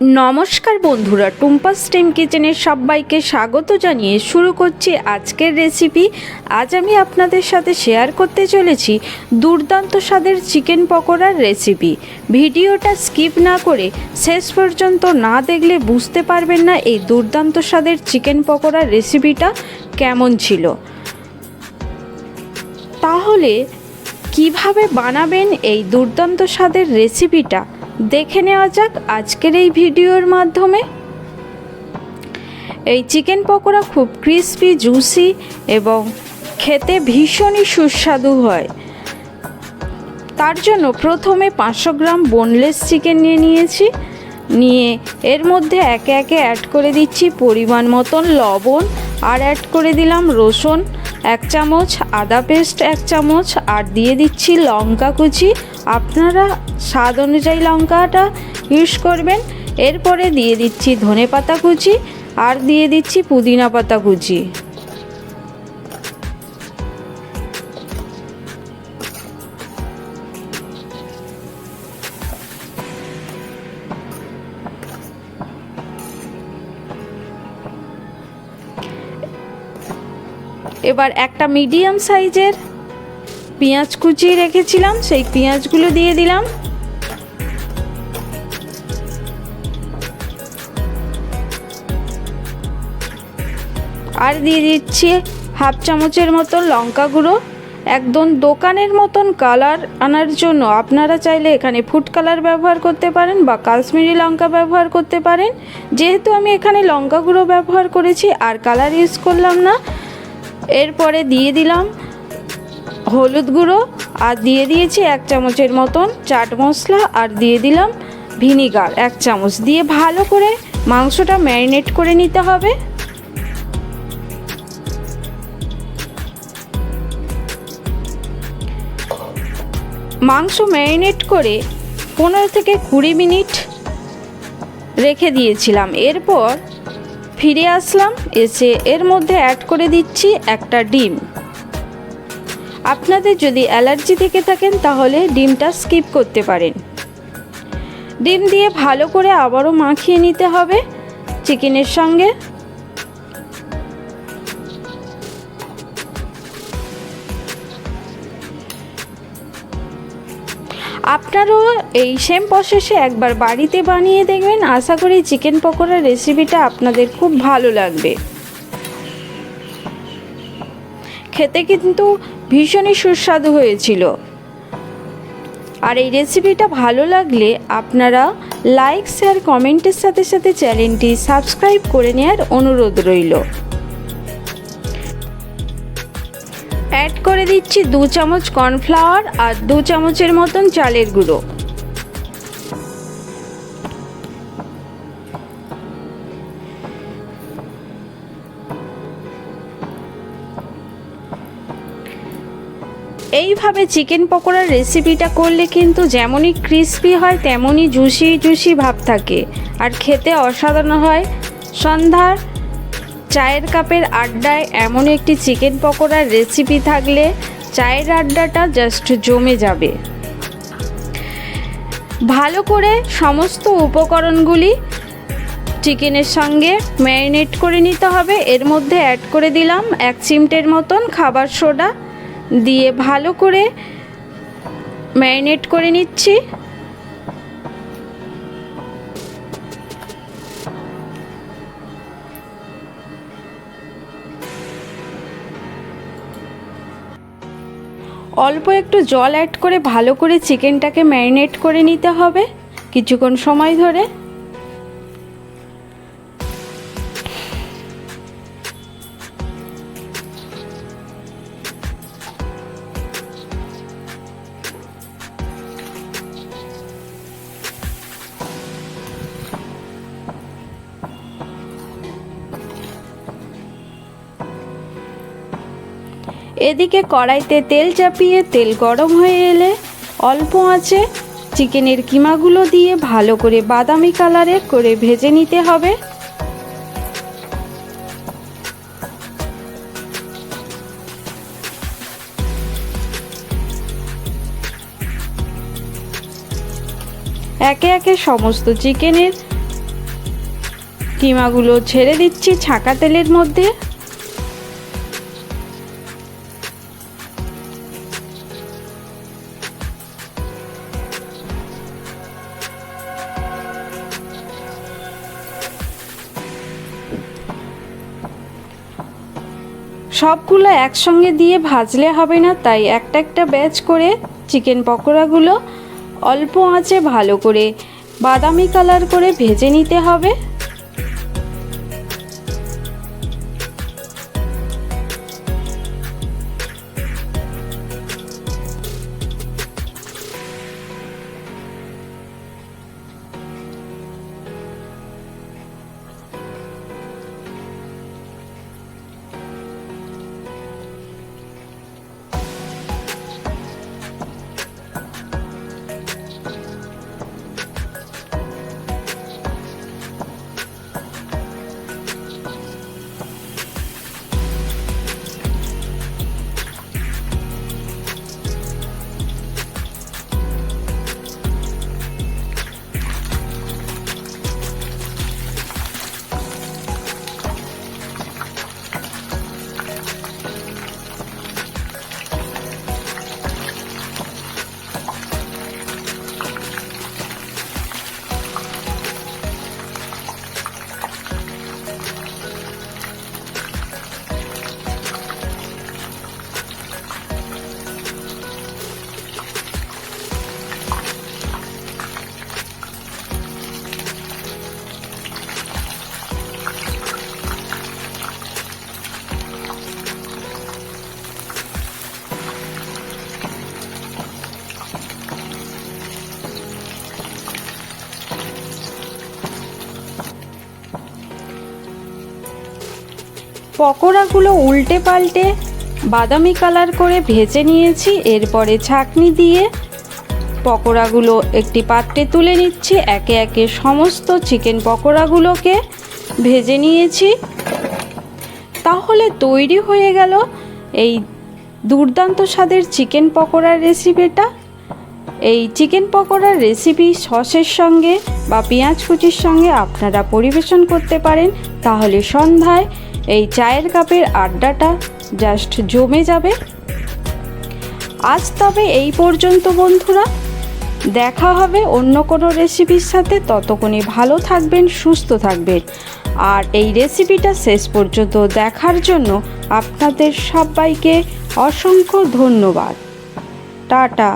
নমস্কার বন্ধুরা টুম্পা স্টেম কিচেনের সবাইকে স্বাগত জানিয়ে শুরু করছি আজকের রেসিপি আজ আমি আপনাদের সাথে শেয়ার করতে চলেছি দুর্দান্ত স্বাদের চিকেন পকোড়ার রেসিপি ভিডিওটা স্কিপ না করে শেষ পর্যন্ত না দেখলে বুঝতে পারবেন না এই দুর্দান্ত স্বাদের চিকেন পকোড়ার রেসিপিটা কেমন ছিল। তাহলে কীভাবে বানাবেন এই দুর্দান্ত স্বাদের রেসিপিটা দেখে নেওয়া যাক আজকের এই ভিডিওর মাধ্যমে। এই চিকেন পকোড়া খুব ক্রিস্পি জুসি এবং খেতে ভীষণই সুস্বাদু হয়। তার জন্য প্রথমে পাঁচশো গ্রাম বোনলেস চিকেন নিয়ে নিয়েছি। নিয়ে এর মধ্যে একে একে অ্যাড করে দিচ্ছি পরিমাণ মতন লবণ আর অ্যাড করে দিলাম রসুন এক চামচ, আদা পেস্ট এক চামচ আর দিয়ে দিচ্ছি লঙ্কা কুচি আপনারা স্বাদ অনুযায়ী লঙ্কাটা ইউজ করবেন। এরপরে দিয়ে দিচ্ছি ধনে পাতা কুচি আর দিয়ে দিচ্ছি পুদিনা পাতা কুচি। এবার একটা মিডিয়াম সাইজের পেঁয়াজ কুচি রেখেছিলাম, সেই পেঁয়াজগুলো দিয়ে দিলাম। আর দিয়ে দিচ্ছি হাফ চামচের মতন লঙ্কা গুঁড়ো। একদম দোকানের মতন কালার আনার জন্য আপনারা চাইলে এখানে ফুড কালার ব্যবহার করতে পারেন বা কাশ্মীরি লঙ্কা ব্যবহার করতে পারেন। যেহেতু আমি এখানে লঙ্কা গুঁড়ো ব্যবহার করেছি, আর কালার ইউজ করলাম না, এরপরে দিয়ে দিলাম হলুদ গুঁড়ো আর দিয়ে দিয়েছি এক চামচের মতন চাট মশলা আর দিয়ে দিলাম ভিনিগার। এক চামচ দিয়ে ভালো করে মাংসটা ম্যারিনেট করে নিতে হবে। মাংস ম্যারিনেট করে পনেরো থেকে কুড়ি মিনিট রেখে দিয়েছিলাম। এরপর ফিরে আসলাম, এসে এর মধ্যে অ্যাড করে দিচ্ছি একটা ডিম। আপনাদের যদি অ্যালার্জি থেকে থাকেন, তাহলে ডিমটা স্কিপ করতে পারেন। ডিম দিয়ে ভালো করে আবারও মাখিয়ে নিতে হবে চিকেনের সঙ্গে। আপনারও এই সেম প্রসেসে একবার বাড়িতে বানিয়ে দেখবেন। আশা করি চিকেন পকোড়ার রেসিপিটা আপনাদের খুব ভালো লাগবে। খেতে কিন্তু ভীষণই সুস্বাদু হয়েছিল। আর এই রেসিপিটা ভালো লাগলে আপনারা লাইক শেয়ার কমেন্টের সাথে সাথে চ্যানেলটি সাবস্ক্রাইব করে নেওয়ার অনুরোধ রইল। অ্যাড করে দিচ্ছি দু চামচ কর্নফ্লাওয়ার আর দু চামচের মতন চালের গুঁড়ো। এইভাবে চিকেন পকোড়ার রেসিপিটা করলে কিন্তু যেমনই ক্রিস্পি হয়, তেমনই জুসি জুসি ভাব থাকে। আর খেতে অসাধারণ হয়। সন্ধ্যার চায়ের কাপের আড্ডায় এমন একটি চিকেন পকোড়ার রেসিপি থাকলে চায়ের আড্ডাটা জাস্ট জমে যাবে। ভালো করে সমস্ত উপকরণগুলি চিকেনের সঙ্গে ম্যারিনেট করে নিতে হবে। এর মধ্যে অ্যাড করে দিলাম এক চিমটের মতন খাবার সোডা। দিয়ে ভালো করে ম্যারিনেট করে নিচ্ছি। অল্প একটু জল অ্যাড করে ভালো করে চিকেনটাকে ম্যারিনেট করে নিতে হবে কিছুক্ষণ সময় ধরে। এদিকে কড়াইতে তেল চাপিয়ে তেল গরম হয়ে এলে অল্প আঁচে চিকেনের কিমাগুলো দিয়ে ভালো করে বাদামি কালারের করে ভেজে নিতে হবে। একে একে সমস্ত চিকেনের কিমাগুলো ছেড়ে দিচ্ছি ছাকা তেলের মধ্যে। সবগুলো একসঙ্গে দিয়ে ভাজলে হবে না, তাই একটা একটা ব্যাচ করে চিকেন পকোড়াগুলো অল্প আঁচে ভালো করে বাদামি কালার করে ভেজে নিতে হবে। পকোড়াগুলো উল্টে পাল্টে বাদামি কালার করে ভেজে নিয়েছি, এরপরে ছাঁকনি দিয়ে পকোড়াগুলো একটি পাত্রে তুলে নিচ্ছি। একে একে সমস্ত চিকেন পকোড়াগুলোকে ভেজে নিয়েছি। তাহলে তৈরি হয়ে গেল এই দুর্দান্ত স্বাদের চিকেন পকোড়ার রেসিপিটা এই চিকেন পকোড়ার রেসিপি সসের সঙ্গে বা পেঁয়াজ কুচির সঙ্গে আপনারা পরিবেশন করতে পারেন। তাহলে সন্ধ্যায় এই চায়ের কাপের আড্ডাটা জাস্ট জমে যাবে। আজ তবে এই পর্যন্ত, বন্ধুরা। দেখা হবে অন্য কোনো রেসিপির সাথে। ততক্ষণে ভালো থাকবেন, সুস্থ থাকবেন। আর এই রেসিপিটা শেষ পর্যন্ত দেখার জন্য আপনাদের সবাইকে অসংখ্য ধন্যবাদ। টাটা।